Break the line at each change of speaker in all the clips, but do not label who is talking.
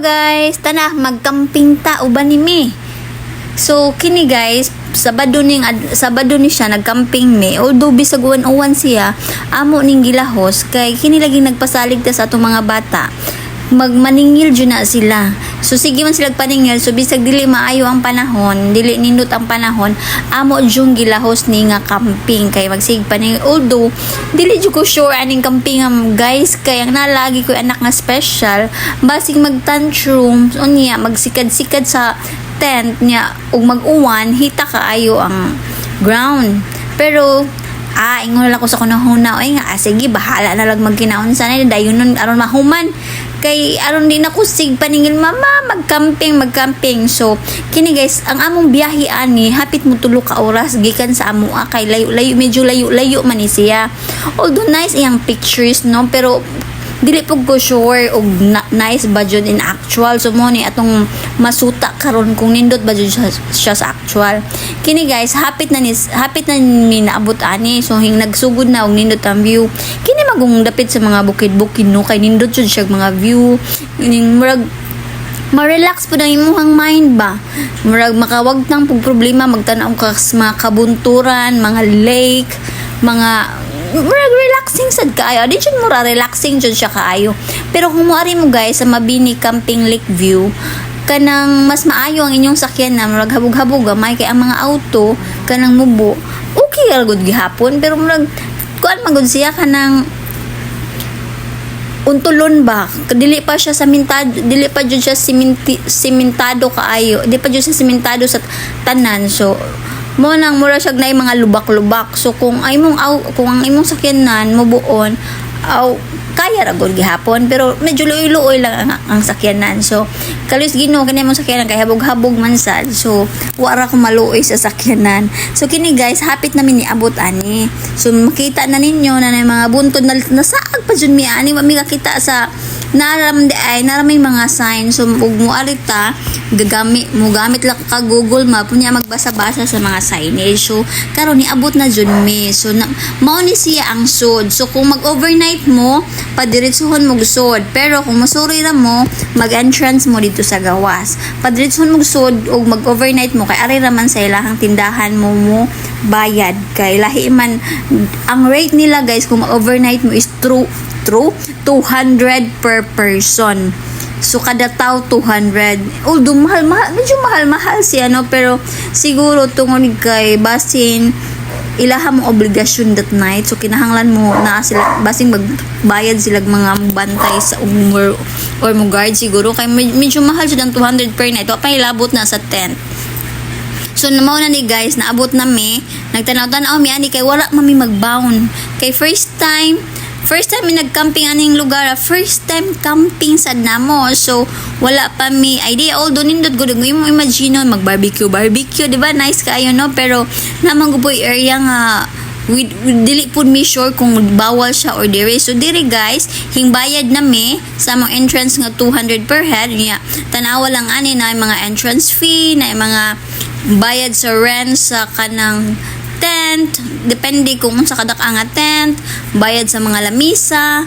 guys, tana magkamping ta uban ni mi. So kini guys, Sabado ning ad- Sabado ni siya nagkamping mi. Although bisag uwan-uwan siya, amo ning gilahos kay kini lagi nagpasalig ta sa atong mga bata. Magmaningil jud na sila. So sige man sila paningil, so bisag dili maayo ang panahon, dili nindot ang panahon, amo jung gilahos ni nga camping. Kay magsig paningil. Although dili jud ko sure aning camping am guys. Kay ang nalagi ko anak nga special, basig magtantrum unya magsikad-sikad sa tent niya. Ug mag-uwan hita kaayo ang ground. Pero ah ingon lang ko sa kunahuna ay nga ah, sige bahala na lang magkinaon sana dayon nun aron mahuman kay aron din ako sig paningil mama magcamping magcamping. So kini guys ang among biyahe ani hapit mo tulo ka oras gikan sa amo ah, kay layo layo medyo layo layo man ni siya. Although nice iyang pictures no? Pero dili pug ko sure og na- nice ba jud in actual. So mo ni atong masuta karon kung nindot ba jud siya, siya sa actual. Kini guys hapit na ni hapit na ni naabot ani. So hing nagsugod na og nindot ang view. Kini magong dapit sa mga bukid-bukid no? Kay nindot jud siya mga view. Ning murag ma-relax po ang imuhang mind ba? Murag makawag tang pug problema magtan-aw ka sa mga kabunturan mga lake mga relaxing sad kaayo di jud mura relaxing jud siya kaayo pero kung moari mo guys sa Mabini Camping Lake View kanang mas maayo ang inyong sakyan na murag habog-habog gamay kay ang mga auto kanang mubo okay ra gud gihapon. Pero murag kuan magud siya kanang untulon ba? Dili pa siya samentado dili pa jud siya siminti, simentado kaayo di pa jud siya simentado sa tanan. So mo nang mura siya na mga lubak-lubak. So kung ay mong aw, kung ang imong sakyanan mo buon aw kaya ra gud gihapon. Pero medyo luoy-luoy lang ang, ang sakyanan. So kalis Ginoo kani imong sakyanan kay habog-habog man sad. So wara ko maluoy sa sakyanan. So kini guys hapit namin ni abot ani. So makita na ninyo na na mga buntod na nasaag pa jud mi ani. Kakita sa naram di ay naramay mga sign. So ug mo arita gagamit mo gamit lang ka Google Map. Niya magbasa-basa sa mga signage. So karon ni abot na jud mi so na, mao ni siya ang sud so kung mag-overnight mo padiretsuhon mo sud pero kung masuri ra mo mag-entrance mo dito sa gawas. Padiretsuhon mo sud ug mag-overnight mo kay ari ra man sa ilahang tindahan mo mo bayad. Kay lahi man ang rate nila guys kung mag-overnight mo is true true 200 per person So, kada tao 200. Although, mahal, mahal, medyo mahal-mahal siya, no? Pero, siguro, tungod kay basin, ilaha mo obligasyon that night. So, kinahanglan mo na sila, basin magbayad sila mga bantay sa umur or mo guard siguro. Kay med- medyo mahal siya ng 200 per night. Wapa ilabot na sa tent. So, namaw na ni guys, naabot na mi. Nagtanaw-tanaw mi, ani kay wala mami magbaon. Kay first time, first time mi nagcamping aning lugar, ah. first time camping sa namo. So, wala pa mi idea. Although, nindot ko, mo imagine nun, mag-barbecue, barbecue, di ba? Nice kayo, no? Pero, naman ko po yung area nga, dili po mi sure kung bawal siya or dire. So dire guys, hingbayad na mi sa mga entrance nga 200 per head niya. Tanawa lang ani na mga entrance fee, na mga bayad sa rent sa kanang tent, depende kung sa kadak nga tent, bayad sa mga lamisa.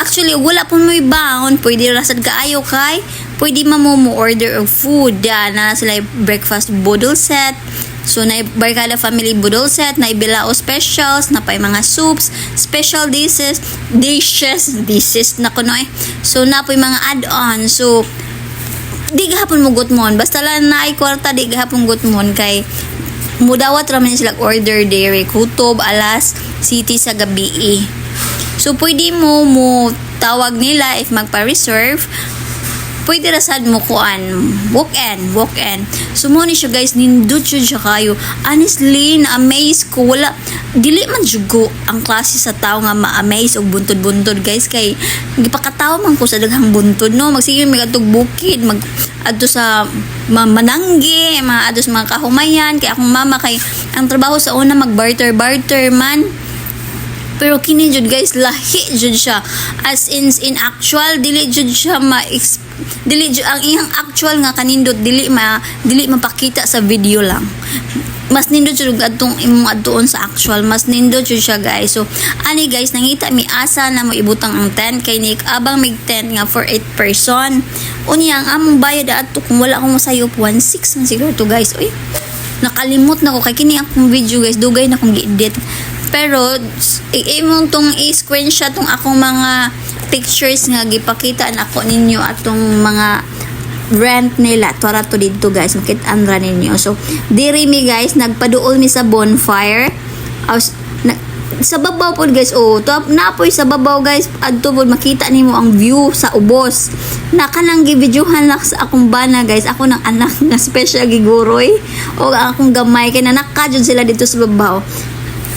Actually, wala po mo ibaon, pwede rasad kaayo kay, pwede ma mo mo order of food. Yan, na sila breakfast boodle set, So, na Barkada Family Budol Set, na Bilao Specials, na pa yung mga soups, special dishes, dishes, dishes na kuno eh. So, na po mga add-on. So, di gahapon mo gutmon. Basta lang na ay kwarta, di gahapon gutmon kay mudawat raman sila order dairy kutob alas city sa gabi eh. So, pwede mo mo tawag nila if magpa-reserve pwede rasad mo kuan walk-in walk-in so mo ni siya guys nindot siya kayo. Honestly na-amaze ko. Wala dili man jugo ang klase sa tao nga ma-amaze og buntod-buntod guys. Kay gipakatawa man ko sa daghang buntod no? Magsige may atog bukid mag adto sa ma- mananggi mga adto sa mga kahumayan. Kay akong mama kay ang trabaho sa una mag barter barter man pero kini jud guys. Lahi jud siya. As in in actual dili jud siya ma dili jud ang iyang actual nga kanindot dili ma dili mapakita sa video lang. Mas nindot jud adtong imong adtuon sa actual. Mas nindot jud siya guys. So ani guys nangita mi asa na mo ibutang ang tent kay ni abang mig tent nga for 8 person. Unya ang among bayad ato kung wala akong masayop 1.6 na siguro to guys. Uy, nakalimot na ko. Kay kini akong video guys. Dugay na akong gi-edit pero imong tong i-screenshot tong akong mga pictures nga gipakita na ako ninyo atong mga rent nila. Tara to dito guys. Makit-an ra ninyo. So diri mi guys nagpaduol mi sa bonfire. Aws- na, sa babaw pod guys. Oh top napoy sa babaw guys. Adto pod makita nimo ang view sa ubos. Na kanang gibidyohan lang sa akong bana guys. Ako ng anak nga special giguroy. O akong gamay. Kay nanakajud sila dito sa babaw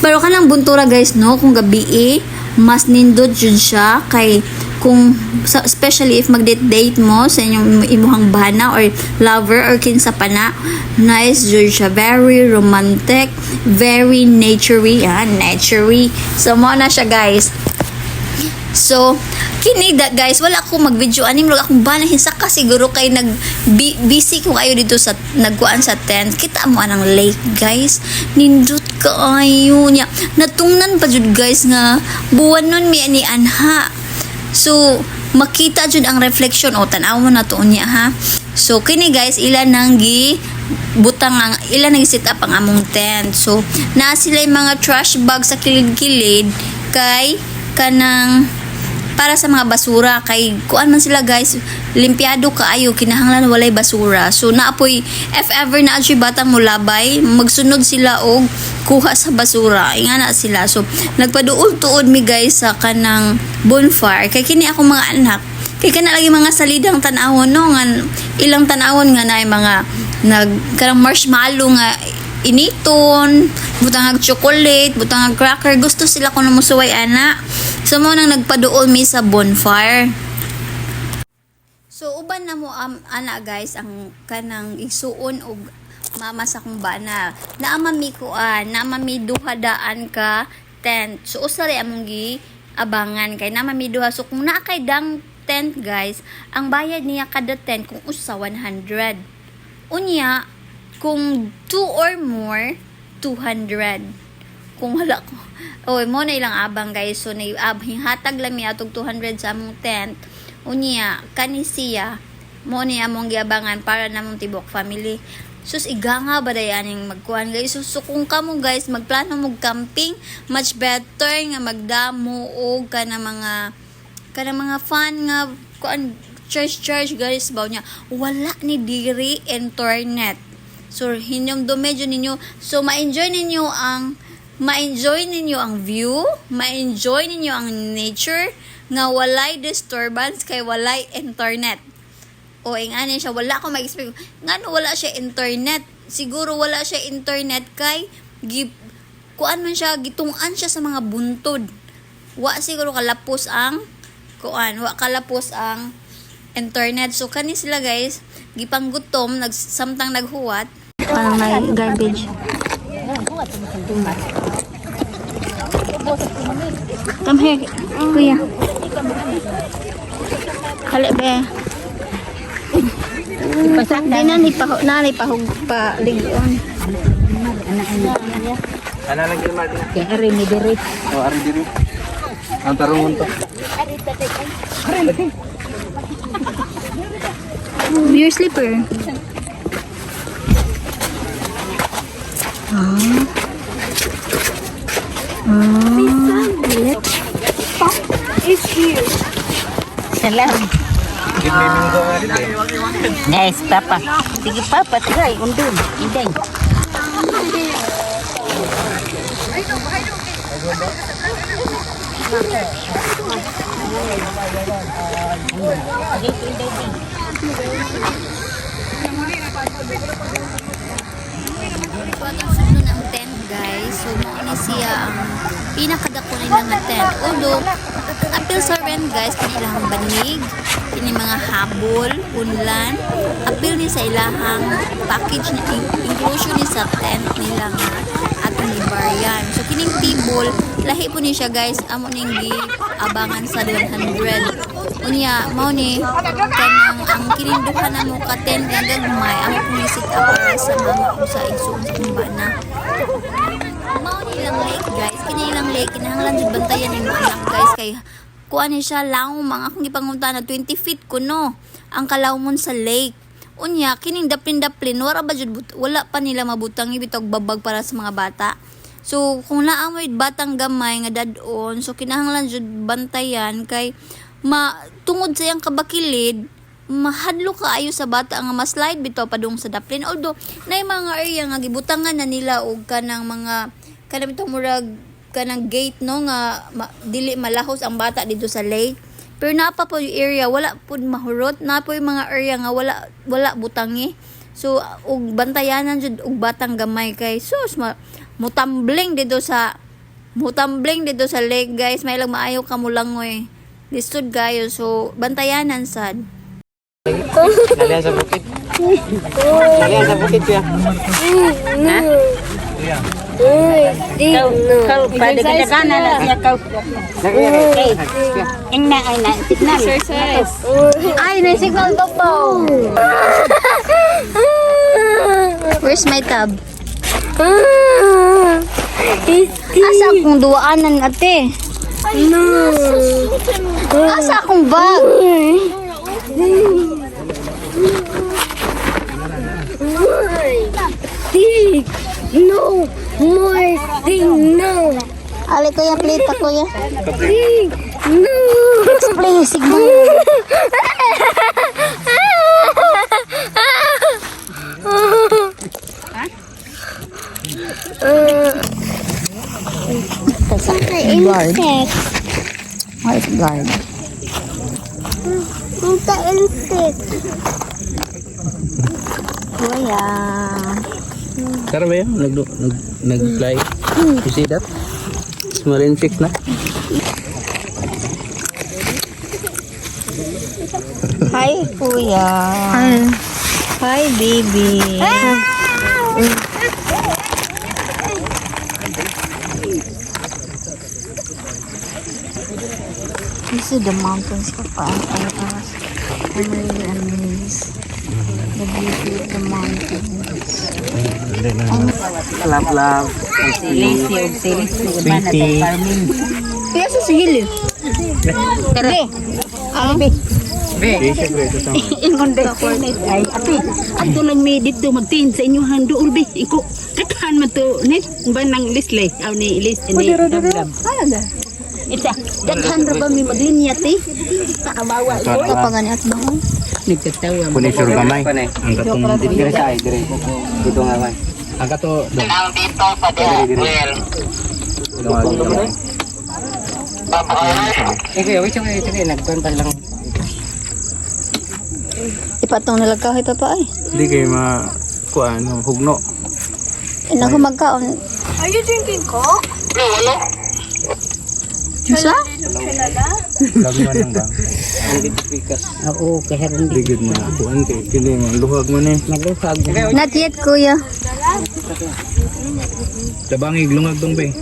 pero kanang buntura guys no? Kung gabi eh, mas nindot jud siya kay kung especially if mag-date date mo sa inyong imuhang bana or lover or kinsa pa na nice jud siya very romantic. Very naturey. Ah naturey. So mo na siya guys So, kini da guys, wala ko mag-video anim log akong bana hinsa ka siguro kay nag busy ko kayo dito sa nagkuan sa tent. Kita mo anang lake guys. Nindot kaayo niya. Natungnan pa jud guys nga buwan nun mi ani anha. So, makita jud ang reflection o tanaw mo na niya ha. So, kini guys, ilan nang gi butang ang ilan nang set up ang among tent. So, naa sila yung mga trash bag sa kilid-kilid kay kanang para sa mga basura kay kuan man sila guys limpyado kaayo kinahanglan walay basura. So naapoy if ever na adyo batang mulabay magsunod sila og kuha sa basura. Inga na sila. So nagpaduol tuod mi guys sa kanang bonfire. Kay kini ako mga anak. Kay kana lagi mga salidang tan-awon no? Nga ilang tan-awon nga na mga nag kanang marshmallow nga initon, butang ag chocolate, butang ag cracker, gusto sila kuno musuway ana. So mo nang nagpaduol mi sa bonfire. So uban na mo am ana guys ang kanang isuon og mama sa kong bana. Naama mi kuan, naama mi duha daan ka tent. So usari among gi abangan kay naama mi duha. So kung naa kay dang tent guys, ang bayad niya kada tent kung usa 100. Unya, kung 2 or more, 200. Kung wala ko, oh, mo na ilang abang guys. So, na ab, hatag lang niya atog 200 sa among tent. Unya, kani siya, mo ni among giabangan para namong tibok family. Sus, iga nga ba dayan yung magkuhan guys? So, so, kung kamo guys, magplano mo camping, much better nga magdamo o ka na mga ka na mga fan nga kuan church church guys baw niya wala ni diri internet So, hinyong medyo ninyo. So, ma-enjoy ninyo ang ma-enjoy ninyo ang view, ma-enjoy ninyo ang nature, nga walay disturbance kay walay internet. O, ing ano siya, wala ko mag-expect. Nga no, wala siya internet. Siguro wala siya internet kay, gi, kuan man siya, gitungan siya sa mga buntod. Wa siguro kalapos ang, kuan, wa kalapos ang internet. So, kani sila guys, gipanggutom, nag, samtang naghuwat, Parang may garbage. Come here, kuya. Kali be. Di na ni paho na ni pahog pa ligon.
Ano lang kayo Martin?
Kaya ari ni diri.
O, ari diri. Ang tarungon to.
Your slipper.
Salam.
Give me minggo nga rin eh.
Nice, papa. Sige, papa. Try, undun. Inday.
Kuwatang guys. So mo ni siya ang pinakadako nila nga tent. Although apil sa rent guys kani ilahang banig, kini mga habol, unlan, apil ni sa ilahang package in- inclusion ni sa tent nila nga ato ni Barian. So kining table, lahi po ni siya guys, amo ning gi abangan sa 100. Unya, mao ni kanang ang kininduhan na mo ka 10 nga gagmay, amo po ni sit up para sa mama ko sa igsoon sa kumbana. Mao ni lang lake guys, kini ilang lake kinahanglan jud bantayan ni mga anak guys kay kuan ni siya lang mga akong gipangunta na 20 feet kuno. ang kalawmon sa lake. Unya, kining daplin-daplin, wala ba jud wala pa nila mabutang ibitog babag para sa mga bata. So, kung naamoy batang gamay nga dadon, so kinahanglan jud bantayan kay ma tungod sa iyang kabakilid, mahadlo kaayo sa bata nga ma-slide bitaw padung sa daplin. Although, na mga area nga gibutangan na nila og kanang mga kanang bitong murag kanang gate no nga ma, dili malahos ang bata dito sa lake. Pero napa po yung area, wala po mahurot. Na po yung mga area nga wala wala butangi. So, ug bantayanan jud og batang gamay kay sus ma, mutambling dito sa mutambling dito sa lake guys. May lang maayo ka mulangoy. Lisod gayo. So, bantayanan sad.
Nalihan sa bukid. Nalihan sa bukid kuya.
Kau, kau pada kadang-kadang lah siya kau. Ing na ay na signal.
Ay, may signal to po. Where's my tab? Asa akong duwaanan ate? No. Asa akong bag?
No more thing, no.
Ali kuya, plate kuya.
Thing, no.
Please, signal.
Insect.
White guard.
Punta insect.
Kuya.
Tara ba yun? Nag, nag, nag-fly? You see that? Small insect na.
Hi, kuya. Hi, baby. This is the mountains. I was I'm really amazed. The beauty of the mountains.
Love, love.
Na to farming.
Kaya sa sigili. Kare. Abi.
Ito sa
Ingon day net ay api. Ato lang may dito magtin sa inyo hando ulbi. Iko takhan man to net ba nang lislay aw ni lis ni dab. Ita, daghan ra ba mi maglinya ti? Kaawawa ko.
Kapagani at ba?
Nagkatawa.
Punisure gamay. Ang katong dire sa ay dire. Dito nga kay. Ang kato. Ang dito pa dire. Dito nga. Eh, wait, wait, wait, nagkuhan pa lang.
Ipatong nalagkahoy pa pa ay.
Hindi kayo ma... Kuha, ano, hugno.
Ina ko magkaon.
Are you drinking Coke?
Sa?
Lagman lang ba?
Oo, kaharon di
Digid mo na. Kuhan kay. Kili mo. Luhag mo ni.
maluhag.
Not yet, kuya.
Tabangig, lungag dong be.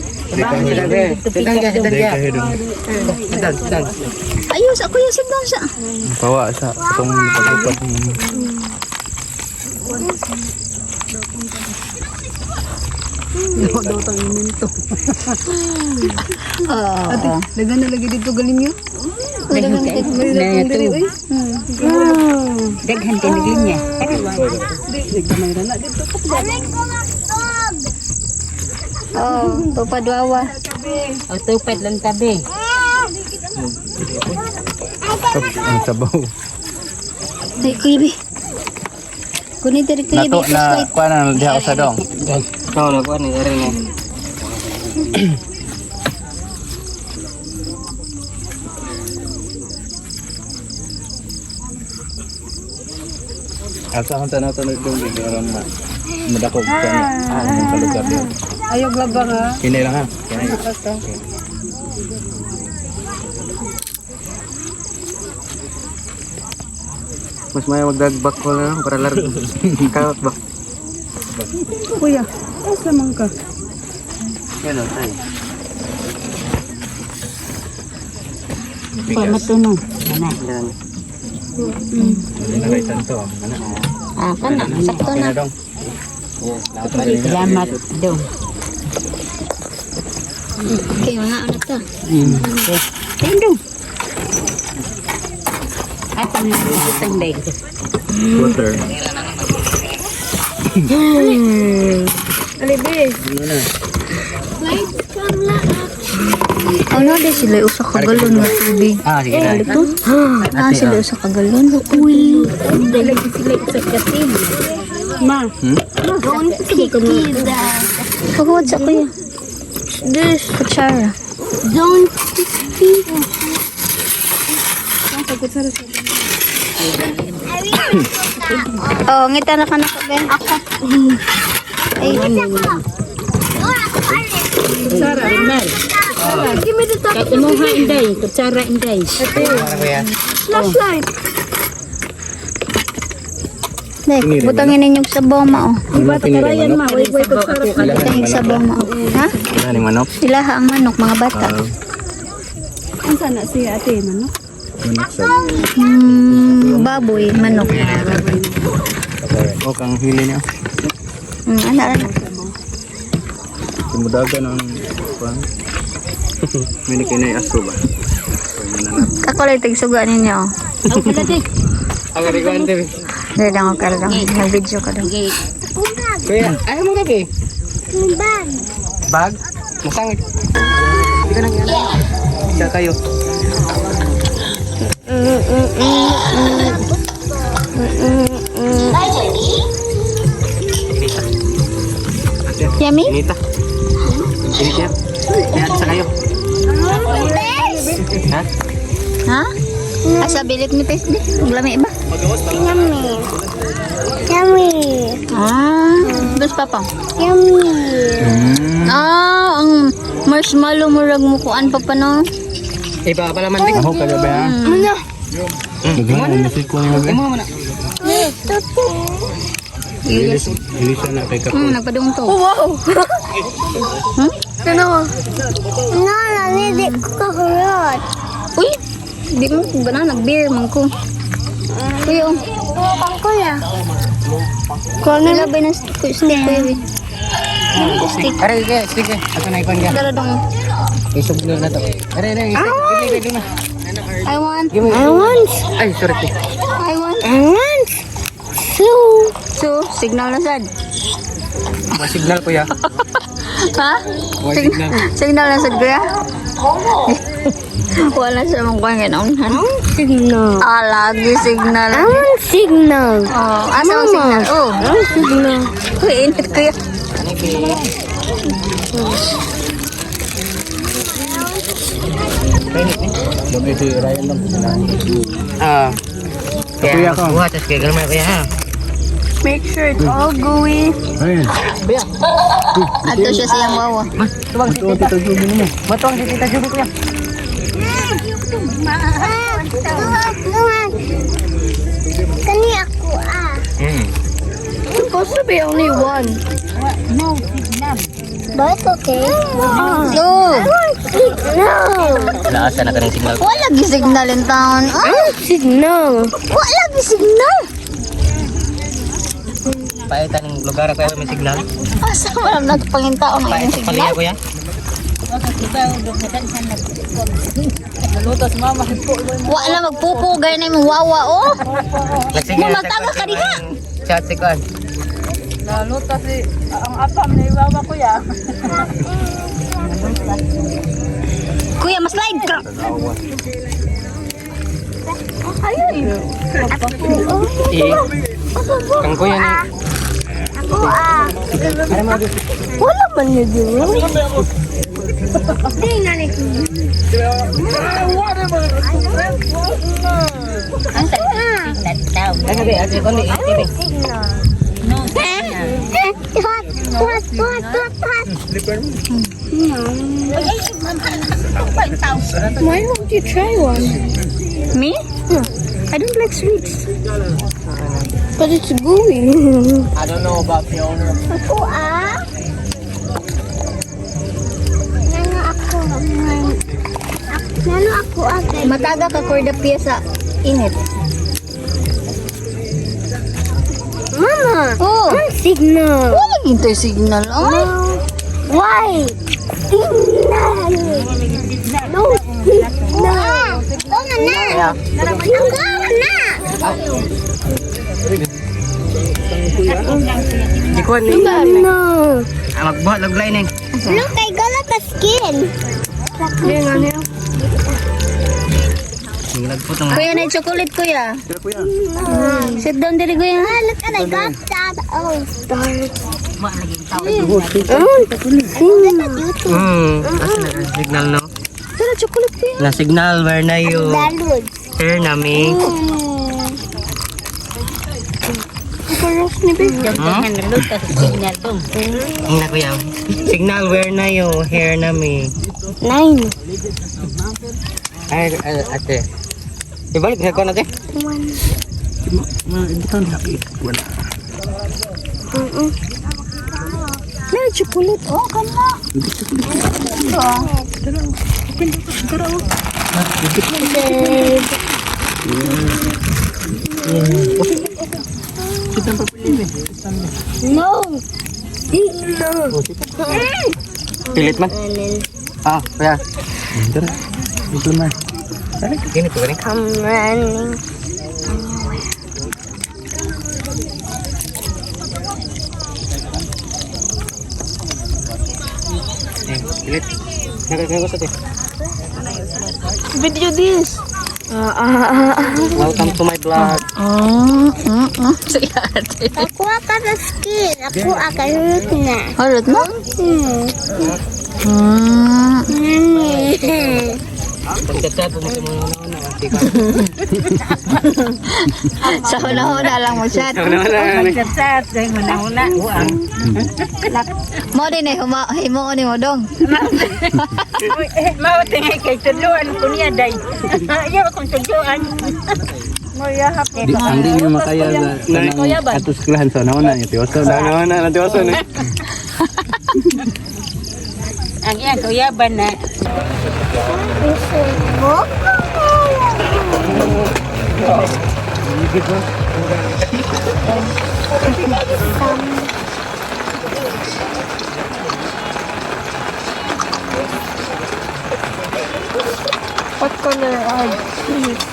Ayos, ako yung sigdan siya.
Bawa sa itong paglupat mo.
Oo.
Dagan na lagi dito galing niyo.
Daghan kay na to. Daghan kay naglinya.
Oh, tupadwawa.
O tupad lang tabi.
Ang sabaw.
Ay, kuya bi. Kunin diri kuya bi.
Nato na, kuha na, diha sa dong. Oo, na, kuha ni, rin ni. Asa kung tanaw tanong dong dito aron ma madakog ka na ang kalugar din.
Ayog laba nga.
Kini lang ha. Kini. Mas may magdagbak ko na lang para largo. Kawat ba?
Kuya, asa man ka?
Yan o, tay.
Pa matunog. Ana.
Yan. Hindi na kayo tanto. Ano?
Ah, kana. Sakto
Okay
na.
Salamat dong.
Okay, mga ano to.
Ayun dong. Ato na isang day.
Water.
Alibis.
Ano na?
Ano di sila usa ka galon nga tubig.
Ah, sige na.
Ah, sila usa ka galon. Uy.
Dala sila sa kasin. Ma,
Pagawad sa kuya. This kutsara.
Don't speak.
Oh, ngita na ka na ka ben. Ako.
Kutsara, Mel. Kaimuha inday, kutsara inday.
Ano kuya?
Flashlight.
Dek, butangin ninyo sa boma oh.
Iba ta karayan
Ma, wait, wait, kutsara.
Butangin sa boma oh. Ha?
Ano ni manok?
Sila ang manok, mga bata.
Ah,
Ang sana si ate man, no?
manok.
Hmm, baboy, manok.
O kang hili niya.
Hmm, ano, ano.
Sumudagan ang kuan. May ni kinay aso ba?
Ako lang tigsuga ninyo. oh.
Ang riguan TV.
Dahil lang ako lang. Nag-video ka lang.
Kuya, ay mo gabi.
Bag.
Bag? Masangit. Hindi ka nang yan. Siya kayo.
Yummy?
Inita. Inita. Kaya sa kayo. Ha?
Ha? Asa bilit ni Pes di? Lami ba?
Yummy. Yummy.
Ah, bus papa.
Yummy.
Hmm.
Ah, ang marshmallow murag mukuan pa pa no.
Iba pala man. Ako kagabi ha.
Ano?
Naghahan, musik ko yung gabi. Imo na.
Tutu.
Hilis, hilis na kay
Hmm, nagpadung to.
Wow!
Hmm?
Ano?
No, nanidig ko kahurot.
Uy, di mo ba na nag-beer man ko. Uy, oh.
Pang kuya.
Kung ano ba na stick ko baby. Stick.
Are, sige, sige. Ato na ikon ka.
Dala dong.
Isog na to. Are, are, isog. Gili, gili na.
I want,
Give me.
I want.
Ay, sorry.
I want.
I want. So.
So, signal na sad.
May signal ko ya.
Ha? Sig-
signal.
signal na sad kuya? Wala siya mong kwan gano'n.
Signal.
Ah, lagi signal.
I want signal.
Oh, asa ang signal? Oh,
want signal.
kuya, init kuya.
Dami si Ryan lang. Ah. Kuya ko. Buhat, tas kaya ganun kuya ha.
Make sure it's all gooey.
Ayun.
Ato siya siyang wawa.
Tuwang si Tita Juby mo. Matuwang si Tita Juby kuya.
Luwag. Kani ako ah.
Hmm.
Supposed to be only one.
But okay.
No!
Signal.
Laasa na ka ng signal.
Wala gi signal in town. Ah,
Signal.
wala gi signal.
Paitan ng lugar ako may signal.
Asa wala nagpangintao ng
Paitan
signal.
paliya kuya.
Wala magpupugay na yung wawa oh.
Nagsige
Mamataga ka di ka.
Chat si Kuan.
Naluto si ang apam na iwawa ko ya.
Kuya, mas slide ka.
Eh. Ni.
Ako ah.
Ano mo
Wala man niya dito. Hindi na ni
Ano ba? Ate ko ni TV.
What? What? What? What? What? Why don't you try one?
Me? I don't like sweets.
But it's gooey.
I don't know about the owner.
Ako ah. Nano ako. Nano ako ah.
Mataga ka korda piya sa init.
Mama.
Oh,
One signal.
wala ginto signal. Ay,
Why? Signal. No signal. Oh, na na.
Kaya,
Ang gawa na.
Ikuan ni.
No.
Ah, magbuhat lag line eh.
Look, I got a skin.
Ning lagpo tong.
Kuya na chocolate kuya. Sit down diri kuya.
Ah, look, and I got that. Oh, darn.
Hmm. Asa na signal no?
Dala chocolate kuya.
Na signal where na you.
Dalwood.
Here na
na lutas signal dong.
Ang na kuya. Signal where na you. Here na mi.
Nine.
Ay, ate. Ibalik sa ko natin.
One.
Dala chocolate. Oh, kana.
No. No.
Pilit man. Ah, kuya. Tara. Ito man. Gini to gani.
Come running.
Eh, pilit. Nakakagawa sa te.
Video this.
Welcome to my vlog.
Oh, mm, mm. Sige ate.
Aku akan skin. Aku akan root na.
Harot mo?
Hmm.
Hmm.
Hmm.
Mo sa?
Sa una-una lang mo chat.
Una-una.
Sat dahil manahuna uang.
Mo din eh, himo ni mo dong.
Mao tingay kay tudloan ko niya day. Ayaw akong tudloan. Mo yahap ni ko.
Hindi nyo makaya sa kanang atos kilahan sa nauna niya. Tiyoso na.
Una-una. Natiwaso na.
Ang iya kuyaban na.
What color are these?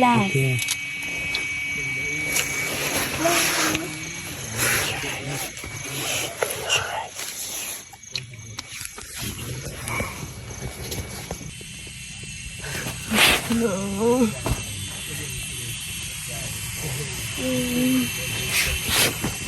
là okay. No.
Mm.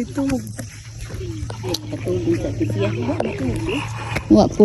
Sa plus.
Wa po.